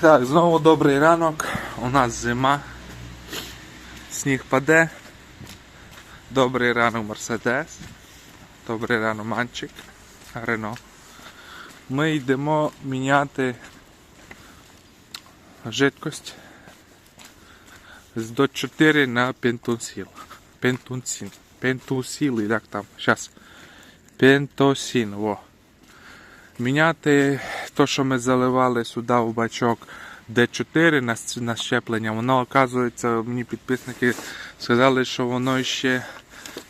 Так, знову добрий ранок. У нас зима. Сніг паде. Добрий ранок Мерседес. Добрий ранок Манчик. Рено. Ми йдемо міняти жидкость з до 4 на пентусіл. Пентусін. Пентусіл, як там? Щас. Пентосін, во. Міняти те, що ми заливали сюди в бачок D4 на, щеплення, воно оказується, мені підписники сказали, що воно ще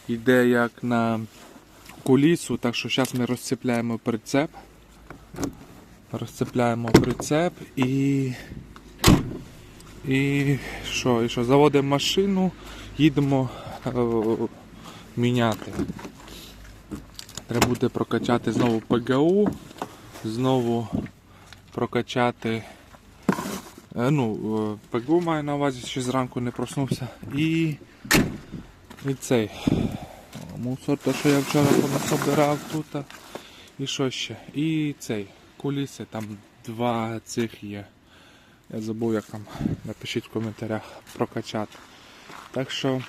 йде як на кулісу, так що зараз ми розцепляємо прицеп. Розцепляємо прицеп і. І що? І що? Заводимо машину, їдемо е, міняти. Треба буде прокачати знову ПГУ, знову прокачати. е, Ну, е, ПГУ маю на увазі, ще зранку не проснувся. І, і цей мусор, те, що я вчора понасобирав тут. І що ще? І цей. Куліси, там два цих є. Я забув, як там. Напишіть в коментарях прокачати. Так що.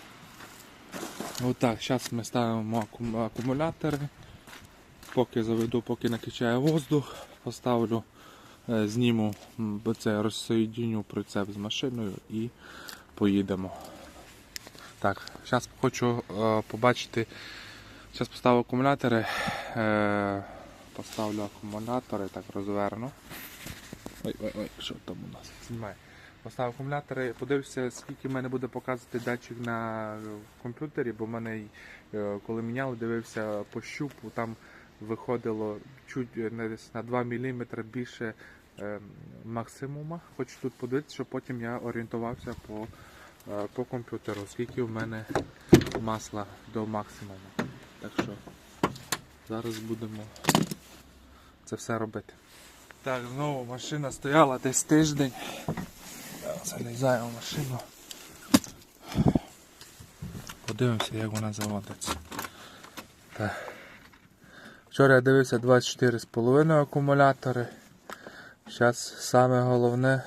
Отак, зараз ми ставимо акумулятори. Поки заведу, поки накачає воздух, поставлю, е, зніму це розсоєдіню прицеп з машиною і поїдемо. Так, зараз хочу е, побачити. Зараз поставлю акумулятори. Е, поставлю акумулятори, так розверну. Ой, ой, ой, що там у нас? Знімає. Поставив акумулятори, подивився, скільки в мене буде показувати датчик на комп'ютері, бо в мене, коли міняли, дивився по щупу, там виходило чуть е, на 2 мм більше е, максимума. Хочу тут подивитися, щоб потім я орієнтувався по, е, по комп'ютеру, скільки в мене масла до максимуму. Так що зараз будемо це все робити. Так, знову машина стояла десь тиждень. Залізаю машину. Подивимося, як вона заводиться. Так. Вчора я дивився 24,5 акумулятори. Зараз саме головне,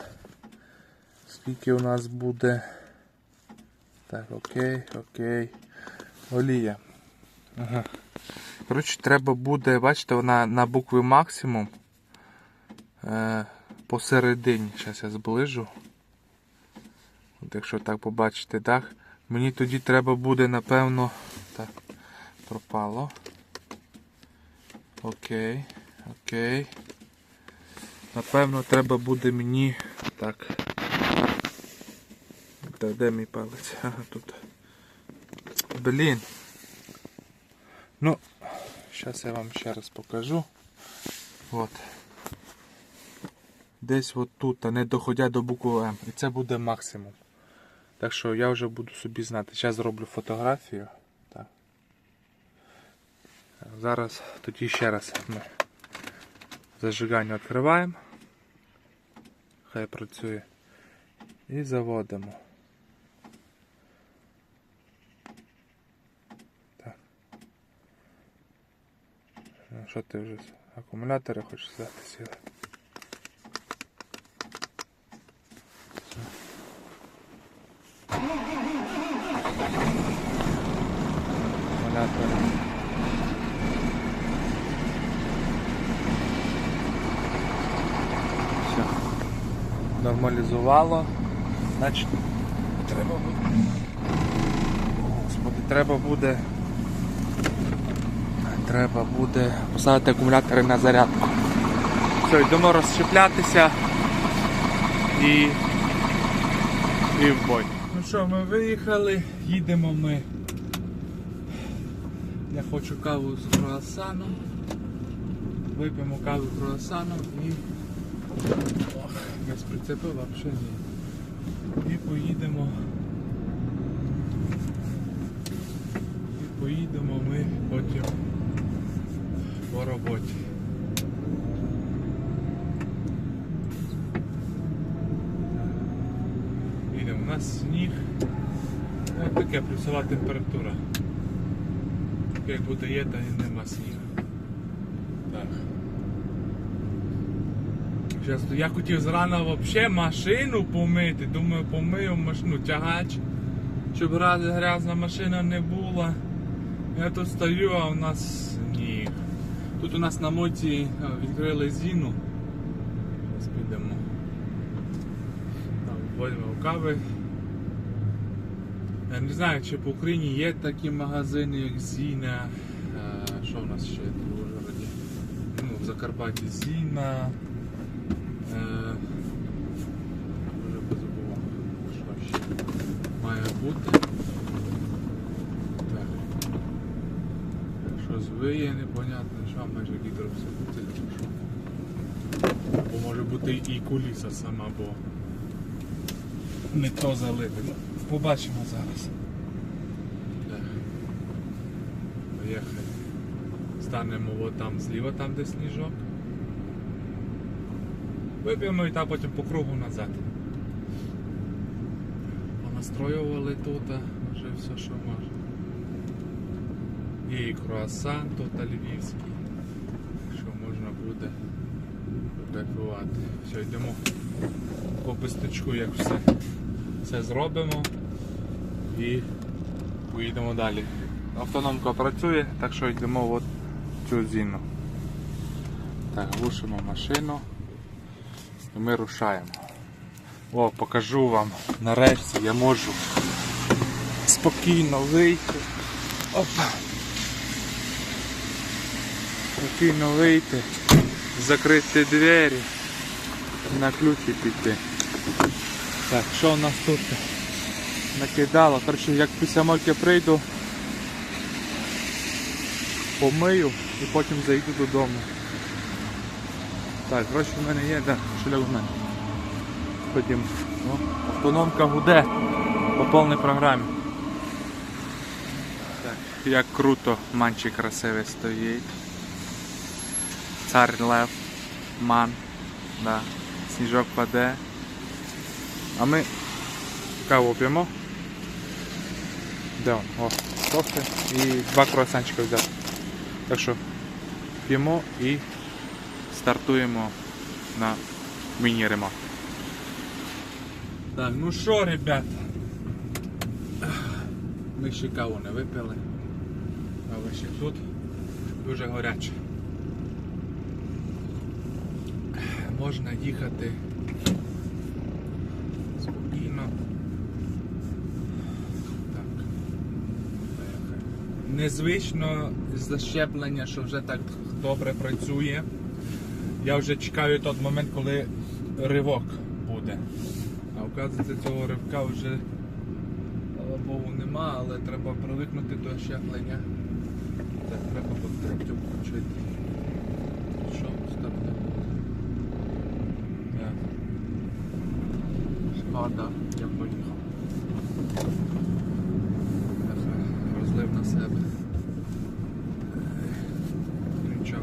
скільки у нас буде. Так, окей, окей. Олія. Ага. Коротше, треба буде, бачите, вона на букві максимум. Е, посередині. Зараз я зближу. От якщо так побачите дах, мені тоді треба буде, напевно. Так, пропало. Окей, окей. Напевно, треба буде мені. Так. Та де мій палець? Ага, тут. Блін. Ну, зараз я вам ще раз покажу. От. Десь от тут, а не доходя до букви М. І це буде максимум. Так що я вже буду собі знати. Зараз зроблю фотографію. Зараз тоді ще раз ми зажигання відкриваємо. Хай працює. І заводимо. Так. Ну, що ти вже? Акумулятори хочеш взяти сіли? Акумулятори. Все. Нормалізувало. Значить, треба буде. Господи, треба буде. Треба буде поставити акумулятори на зарядку. Все, йдемо розщеплятися і. І в бой. Ну що, ми виїхали, їдемо ми. Я хочу каву з круасаном. Вип'ємо каву з круасаном і. Без прицепу взагалі ні. І поїдемо. І поїдемо ми потім по роботі. Їдемо, у нас сніг. Ось таке плюсова температура. Як буде є, та нема снігу. Так. Я хотів зрано взагалі машину помити. Думаю, помию машину, тягач, щоб грязна машина не була. Я тут стою, а у нас ні. Тут у нас на моці е, відкрили зіну. Зараз підемо. Возьмемо кави. Я не знаю, чи по Україні є такі магазини, як Зіна. Що в нас ще є в Ужгороді? Ну, в Закарпатті Зіна. Е, Вже позабував, що ще має бути. Так. Щось виє, непонятно, що майже гідрофсибутиль чи що. Або може бути і куліса сама, бо не то залити. Ну, побачимо зараз. Так. Поїхали. Станемо там зліва, там де сніжок. Вип'ємо і там потім по кругу назад. Понастроювали тут вже все, що можна. І круасан тут львівський, що можна буде декувати. Все, йдемо по писточку, як все, все зробимо і поїдемо далі. Автономка працює, так що йдемо от цю зіну. Так, глушимо машину і ми рушаємо. О, покажу вам. Нарешті я можу спокійно вийти. Опа. Спокійно вийти, закрити двері, на ключі піти. Так, що у нас тут накидало? Коротше, як після мойки прийду, помию і потім зайду додому. Так, гроші в мене є, да, кошельок в мене. Ходім. О, автономка гуде по повній програмі. Так, як круто манчик красивий стоїть. Цар лев, ман, да. сніжок паде. А ми каву п'ємо. Де он? О, кофе і два круасанчика взяти. Так що п'ємо і стартуємо на міні-ремонт. Так, ну що, ребята? Ми ще каву не випили. Кава ще тут дуже гаряче. Можна їхати спокійно. Так. Незвично защеплення, що вже так добре працює. Я вже чекаю той момент, коли ривок буде. А оказується, цього ривка вже, Богу, нема, але треба привикнути до щеплення. Так, треба потрептю включити. Що стартує? Шкода, я поїхав. Ага, Розлив на себе. Нічого.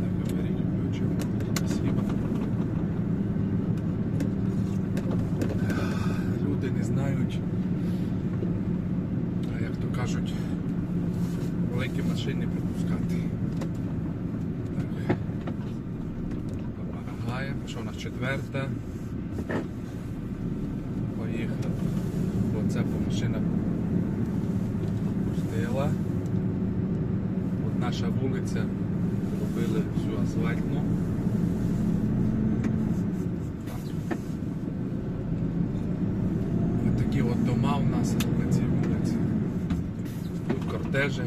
Так, беріть ключик. Спасибо. Люди не знають. А як то кажуть, великі машини пропускати. Так. Допомагає. Що у нас четверта? Поїхав. Оце машина пустила. От наша вулиця робили всю асфальтну. Ось такі от дома у нас на цій вулиці. Тут кортежі,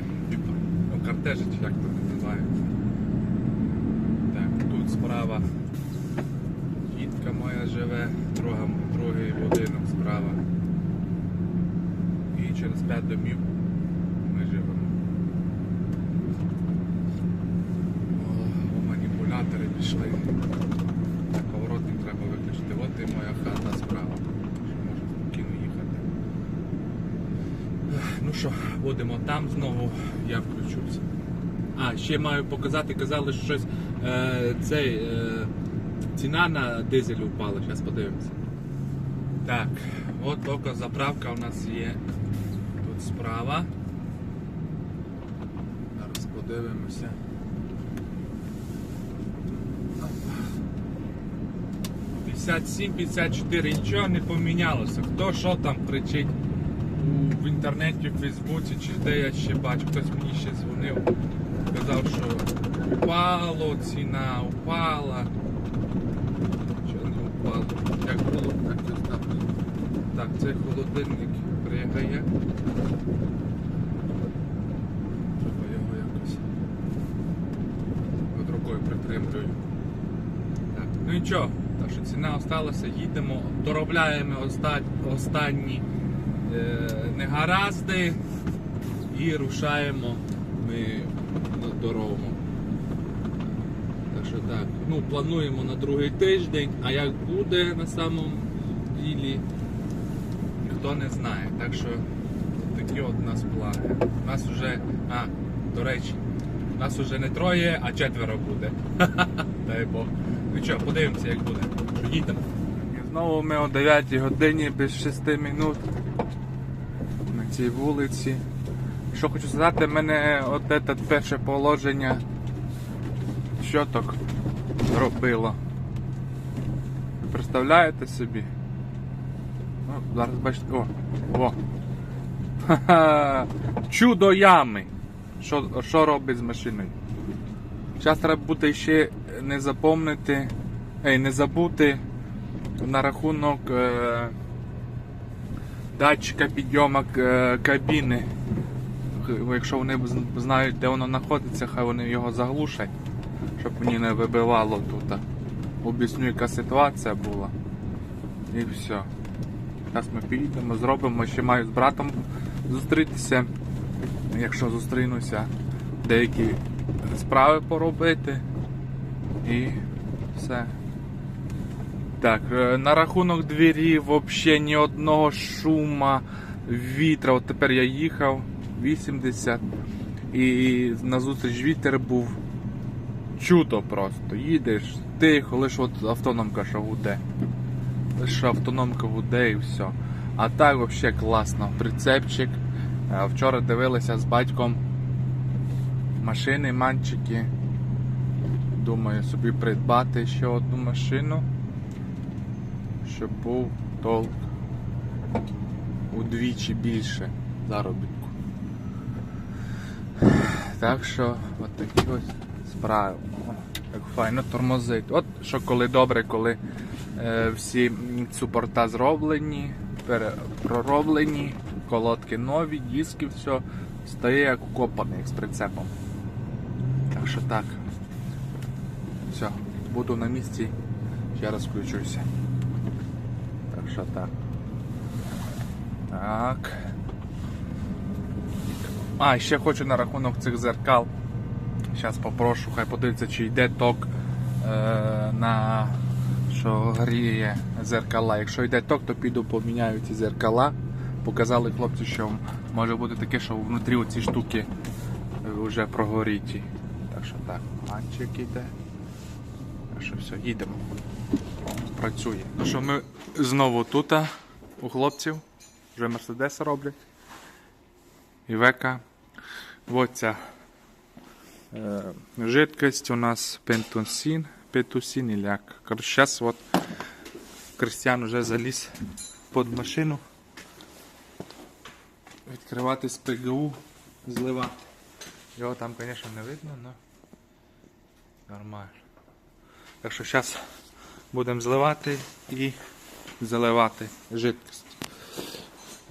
ну кортежі чи як то називається. Так, тут справа тітка моя живе, друга, другий будинок справа. І через 5 домів ми живемо. О, маніпулятори пішли. Поворотник треба виключити. От і моя хата справа. Що можна спокійно їхати. Ну що, будемо там знову, я включуся. А, ще маю показати, казали, що щось е, цей, е, ціна на дизель впала, зараз подивимося. Так, от тільки заправка у нас є тут справа. Зараз подивимося. Опа. 57-54, нічого не помінялося. Хто що там кричить в інтернеті, в Фейсбуці, чи де я ще бачу, хтось мені ще дзвонив, казав, що упало ціна, упала. Що не упало? Як було, так і осталось. Так, цей холодильник пригає. Треба його якось от рукою притримлюю. Так, ну нічого, так що ціна осталася, їдемо, доробляємо оста- останні негаразди і рушаємо ми на дорогу. Так що так, ну плануємо на другий тиждень, а як буде на самому ділі, ніхто не знає. Так що такі от у нас плани. У нас вже, а, до речі, у нас вже не троє, а четверо буде. Дай Бог. Ну що, подивимося, як буде. Їдемо. Знову ми о 9 годині без 6 минут цій вулиці. Що хочу сказати, мене от перше положення щоток робило. Ви представляєте собі? Ну, зараз бачите. О! О! Чудо ями! Що, що робить з машиною? Зараз треба буде ще не запомнити, ей, не забути на рахунок е, датчика підйомок е, кабіни. Якщо вони знають, де воно знаходиться, хай вони його заглушать, щоб мені не вибивало тут. Об'ясню, яка ситуація була. І все. Зараз ми підемо, зробимо, ще маю з братом зустрітися. Якщо зустрінуся, деякі справи поробити. І все. Так, е, на рахунок двері взагалі ні одного шума, вітра. От тепер я їхав 80 і назустріч вітер був чудо просто. Їдеш тихо, лише от автономка що гуде. Лише автономка гуде і все. А так взагалі класно. Прицепчик. Е, Вчора дивилися з батьком машини, манчики. Думаю собі придбати ще одну машину, щоб був толк удвічі більше заробітку. Так що от такі ось справи. Як файно тормозить. От що коли добре, коли е, всі супорта зроблені, пере- пророблені, колодки нові, диски, все стає як укопаний, як з прицепом. Так що так. Все, буду на місці, ще раз включуся. Так так. А, ще хочу на рахунок цих зеркал. Зараз попрошу, хай подивиться, чи йде ток е, на що гріє зеркала. Якщо йде ток, то піду поміняю ці зеркала. Показали хлопці, що може бути таке, що внутрі оці штуки вже прогоріті. Так що так, манчик іде. Так що все, їдемо. Працює. Ну що ми знову тут у хлопців. Вже Мерседеси роблять. Івека. Ось ця е, жидкость у нас пентусин. Пентусин или як. Короче, зараз от Кристиан вже заліз під машину. Відкривати з ПГУ, зливати. Його там, звісно, не видно, але нормально. Так що зараз будемо зливати і заливати жидкість.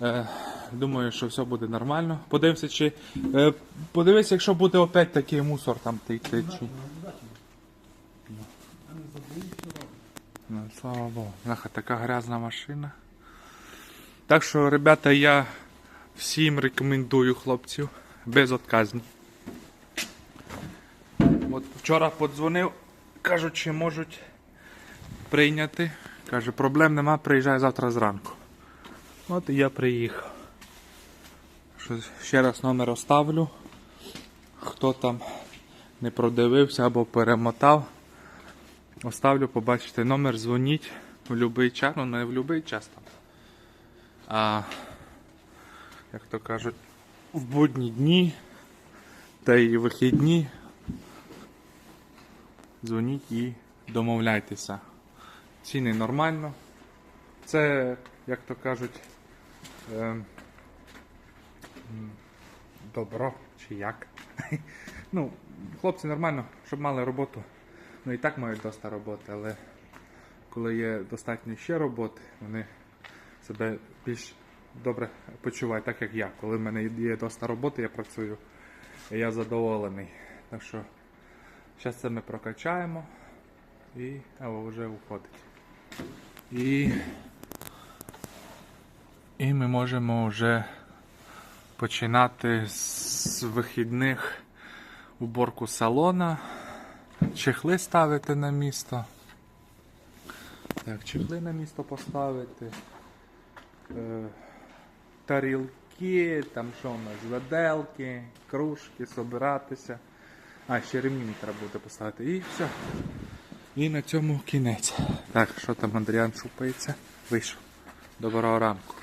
Е, думаю, що все буде нормально. Подивимося, чи. Е, подивися, якщо буде опять такий мусор там йти. Чи... Ну, слава Богу. Наха, така грязна машина. Так що, ребята, я всім рекомендую хлопців безотказні. От вчора подзвонив, кажуть, чи можуть прийняти. Каже, проблем нема, приїжджай завтра зранку. От і я приїхав. Ще раз номер оставлю. Хто там не продивився або перемотав. Оставлю, побачите номер, дзвоніть в будь-який час, ну не в будь-який час там. А як то кажуть, в будні дні та й вихідні. Дзвоніть і домовляйтеся. Ціни нормально. Це, як то кажуть, е, добро чи як. ну, хлопці нормально, щоб мали роботу. Ну і так мають доста роботи, але коли є достатньо ще роботи, вони себе більш добре почувають, так як я. Коли в мене є доста роботи, я працюю, і я задоволений. Так що зараз це ми прокачаємо і а, вже уходить. І, і ми можемо вже починати з вихідних уборку салона, чехли ставити на місто. Так, чехли на місто поставити. Е, тарілки, там що у нас, виделки, кружки, собиратися. А, ще ремінь треба буде поставити. І все. І на цьому кінець. Так, що там Андріан шупається? Вийшов. Доброго ранку.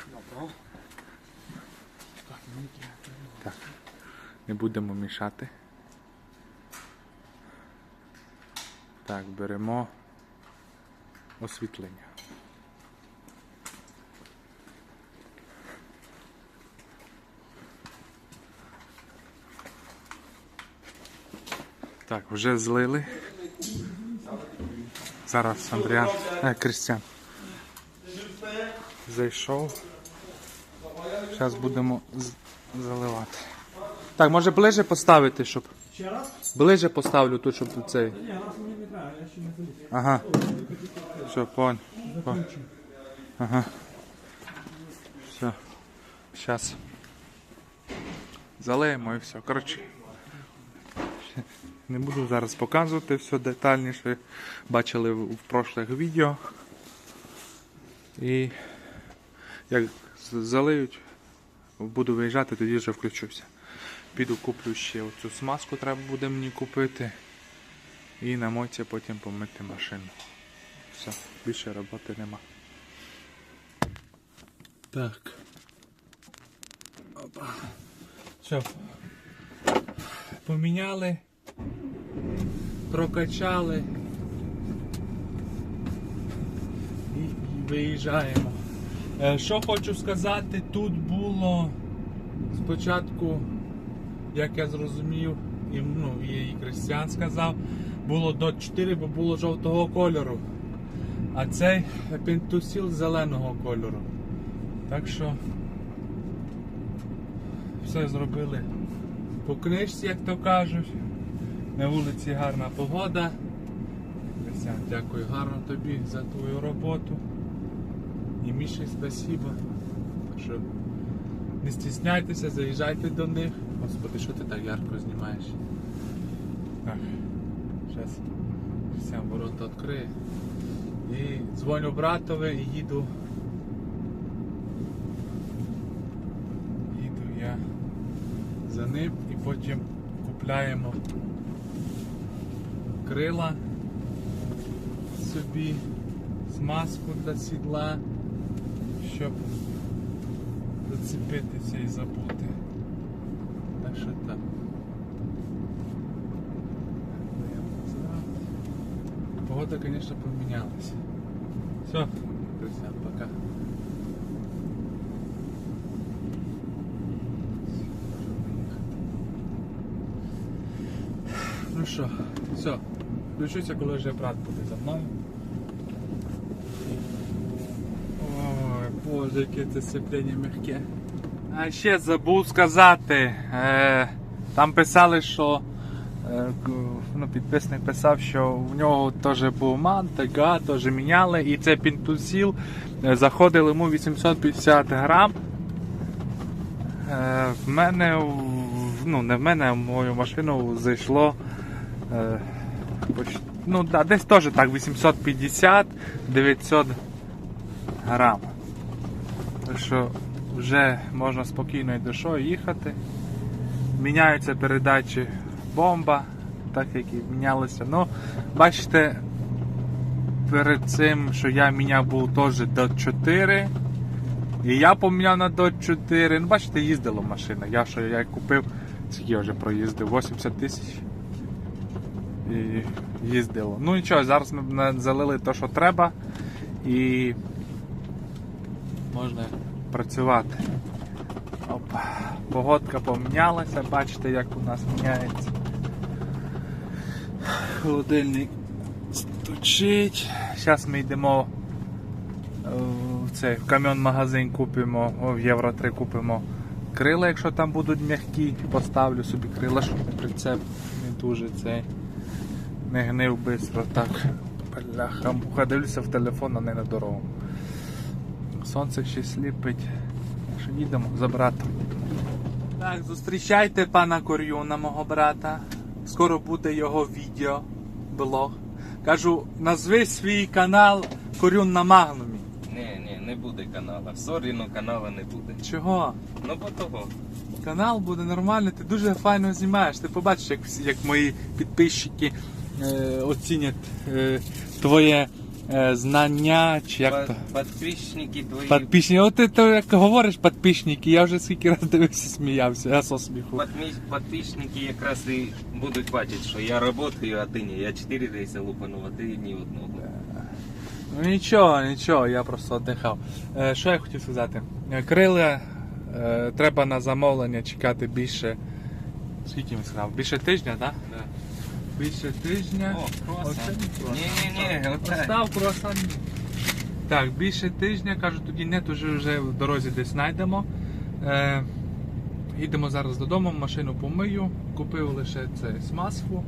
Так. Не будемо мішати. Так, беремо освітлення. Так, вже злили. Зараз Андріан, е, Крістіан зайшов. Зараз будемо заливати. Так, може ближе поставити, щоб. Ще раз? Ближе поставлю тут, щоб цей. Ні. Ага. Все, пон. Ага. Все. Сейчас. Залиємо і все. Коротше. Не буду зараз показувати все детальніше. Бачили в, прошлих відео. І як залиють, буду виїжджати, тоді вже включуся. Піду куплю ще оцю смазку, треба буде мені купити. І на моці потім помити машину. Все, більше роботи нема. Так. Опа. Все. Поміняли. Прокачали. І, виїжджаємо. Е, що хочу сказати, тут було спочатку, як я зрозумів, і, ну, і Кристиан сказав, було до 4, бо було жовтого кольору. А цей пентусіл зеленого кольору. Так що все зробили по книжці, як то кажуть. На вулиці гарна погода. Дякую гарно тобі за твою роботу. І Міші спасибо. Так що не стісняйтеся, заїжджайте до них. Господи, що ти так ярко знімаєш? Так, зараз Кристиан ворота відкриє. І дзвоню братові і їду. Їду я за ним і потім купляємо крила собі, смазку для сідла, щоб зацепитися і забути. Так що так. Погода, конечно, поменялась. Все, друзья, пока. Що, все, включуся, коли вже брат буде за мною. Ой, боже, яке це сцеплення м'яке. А ще забув сказати. Е, там писали, що е, ну, підписник писав, що в нього теж був ман, ТГА, теж міняли, і це пінтусіл е, заходив йому 850 грам. Е, в мене, ну не в мене, а в мою машину зайшло ну, да, десь теж так 850-900 грам. Так що вже можна спокійно і дешево їхати. Міняються передачі бомба, так як і мінялися. Ну, бачите, перед цим, що я міняв був теж до 4. І я поміняв на до 4. Ну, бачите, їздила машина. Я що я купив, скільки я вже проїздив, 80 тисяч. І їздило. Ну нічого, зараз ми залили те, що треба. і можна працювати. Опа. Погодка помінялася, бачите, як у нас міняється. Холодильник стучить. Зараз ми йдемо е, в цей в кам'ян магазин купимо, в Євро 3 купимо крила, якщо там будуть м'які, поставлю собі крила, щоб прицеп не дуже цей не гнив швидко так. Бляха, муха, дивлюся в телефон, а не на дорогу. Сонце ще сліпить. Що їдемо за братом. Так, зустрічайте пана Корюна, мого брата. Скоро буде його відео, блог. Кажу, назви свій канал Корюн на Магнумі. Ні, ні, не буде канала. Сорі, ну канала не буде. Чого? Ну бо того. Канал буде нормальний, ти дуже файно знімаєш. Ти побачиш, як, всі- як мої підписчики оцінять е, твоє е, знання, чи як то. Па- твої. Підписники, от ти то, як говориш, підписники, я вже скільки раз дивився, сміявся, я со сміху. Підписники якраз і будуть бачити, що я працюю, а ти ні. Я чотири рейси лупанув, а ти ні одного. Ну нічого, нічого, я просто віддихав. Е, що я хотів сказати? Е, Крили е, треба на замовлення чекати більше. Скільки він сказав? Більше тижня, так? Да. Більше тижня. О, круасан. Не. Ні-ні-ні. Так, більше тижня, кажу, тоді нет, уже вже в дорозі десь знайдемо. Е, їдемо зараз додому, машину помию, купив лише це смазку.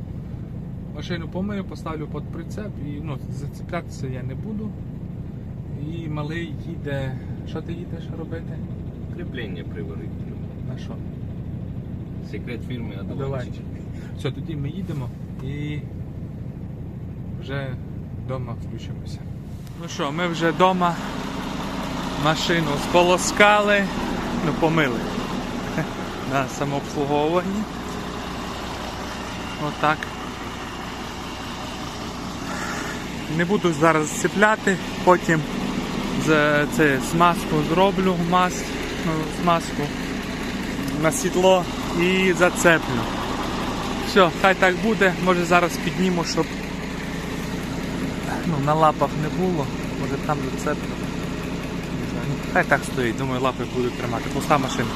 Машину помию, поставлю під прицеп і ну, зацеплятися я не буду. І малий їде. Що ти їдеш робити? Кріплення приварити. На що? Секрет фірми Давай. одуванчик. Все, тоді ми їдемо і вже вдома включимося. Ну що, ми вже вдома машину сполоскали, ну помили на самообслуговуванні. Отак. Не буду зараз зцепляти, потім з- це смазку зроблю мас, ну, смазку на сідло і зацеплю. Все, хай так буде. Може зараз підніму, щоб ну, на лапах не було. Може там. Ну, Хай так стоїть, думаю, лапи будуть тримати. Пуста машина.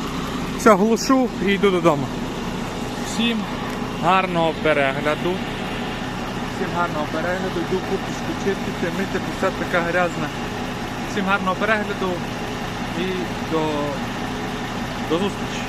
Все, глушу і йду додому. Всім гарного перегляду. Всім гарного перегляду, йду курточку чистити, мити, пуста така грязна. Всім гарного перегляду і до, до зустрічі.